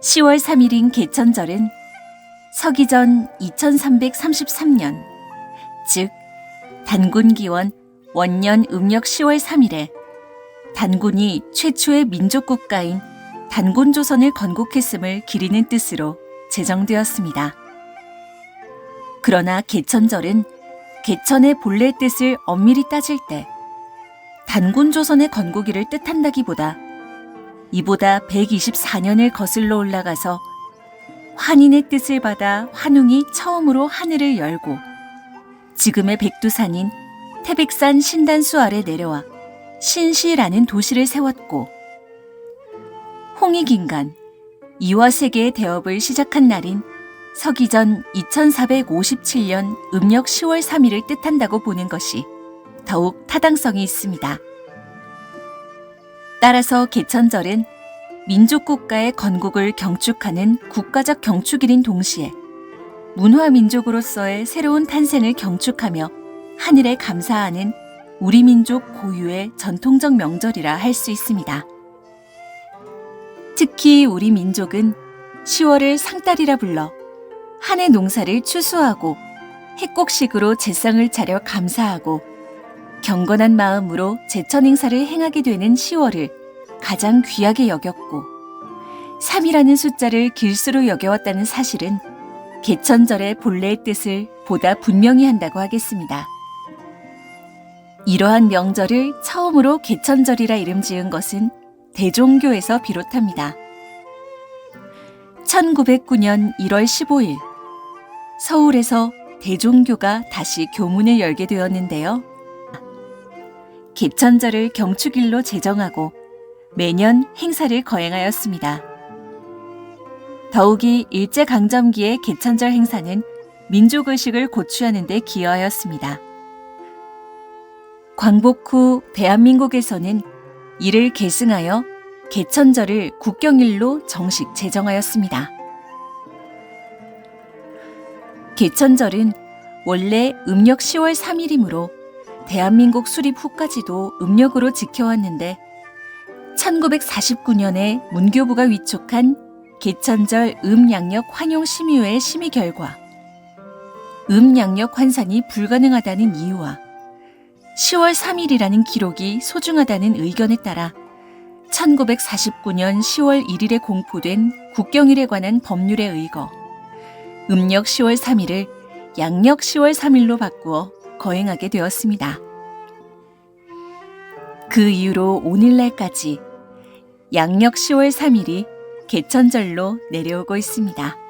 (10월 3일인) 개천절은 서기전 2333년 즉 단군기원 원년 음력 10월 3일에 단군이 최초의 민족 국가인 단군조선을 건국했음을 기리는 뜻으로 제정되었습니다. 그러나 개천절은 개천의 본래 뜻을 엄밀히 따질 때 단군조선의 건국일을 뜻한다기보다 이보다 124년을 거슬러 올라가서 환인의 뜻을 받아 환웅이 처음으로 하늘을 열고 지금의 백두산인 태백산 신단수 아래 내려와 신시라는 도시를 세웠고 홍익인간 이화세계의 대업을 시작한 날인 서기전 2457년 음력 10월 3일을 뜻한다고 보는 것이 더욱 타당성이 있습니다. 따라서 개천절은 민족국가의 건국을 경축하는 국가적 경축일인 동시에 문화민족으로서의 새로운 탄생을 경축하며 하늘에 감사하는 우리 민족 고유의 전통적 명절이라 할 수 있습니다. 특히 우리 민족은 10월을 상달이라 불러 한 해 농사를 추수하고 해곡식으로 제상을 차려 감사하고 경건한 마음으로 제천 행사를 행하게 되는 10월을 가장 귀하게 여겼고 3이라는 숫자를 길수로 여겨왔다는 사실은 개천절의 본래의 뜻을 보다 분명히 한다고 하겠습니다. 이러한 명절을 처음으로 개천절이라 이름 지은 것은 대종교에서 비롯합니다. 1909년 1월 15일 서울에서 대종교가 다시 교문을 열게 되었는데요. 개천절을 경축일로 제정하고 매년 행사를 거행하였습니다. 더욱이 일제강점기의 개천절 행사는 민족의식을 고취하는 데 기여하였습니다. 광복 후 대한민국에서는 이를 계승하여 개천절을 국경일로 정식 제정하였습니다. 개천절은 원래 음력 10월 3일이므로 대한민국 수립 후까지도 음력으로 지켜왔는데 1949년에 문교부가 위촉한 개천절 음양력 환용 심의회 심의 결과 음양력 환산이 불가능하다는 이유와 10월 3일이라는 기록이 소중하다는 의견에 따라 1949년 10월 1일에 공포된 국경일에 관한 법률에 의거 음력 10월 3일을 양력 10월 3일로 바꾸어 거행하게 되었습니다. 그 이후로 오늘날까지 양력 10월 3일이 개천절로 내려오고 있습니다.